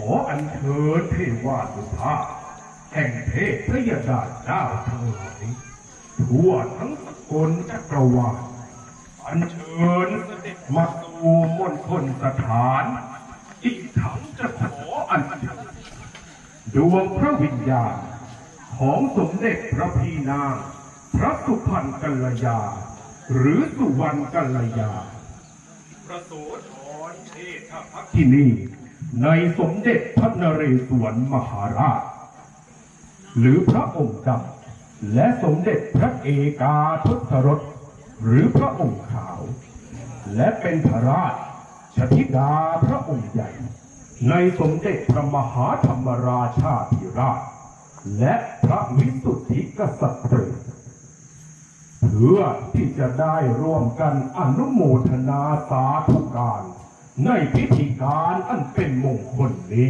ขออัญเชิญเทวาสุภาพแห่งเทพพระยาดาเจ้าทั้งหลายทั่วทั้งสกลจักรวาลอัญเชิญเสด็จมาสู่มณฑลสถานอีกทั้งจะขออัญเชิญดวงพระวิญญาณของสมเด็จพระพีนางพระสุพรรณกัลยา หรือสุวรรณกัลยา ประโสธรเทพพักที่นี่ ในสมเด็จพระนเรศวรมหาราช หรือพระองค์ดำและสมเด็จพระเอกาทศรสหรือพระองค์ขาว และเป็นพระราชธิดาพระองค์ใหญ่ ในสมเด็จพระมหาธรรมราชาธิราช และพระวิสุทธิกษัตริย์เพื่อที่จะได้ร่วมกันอนุโมทนาสาธุการ ในพิธีการอันเป็นมงคลนี้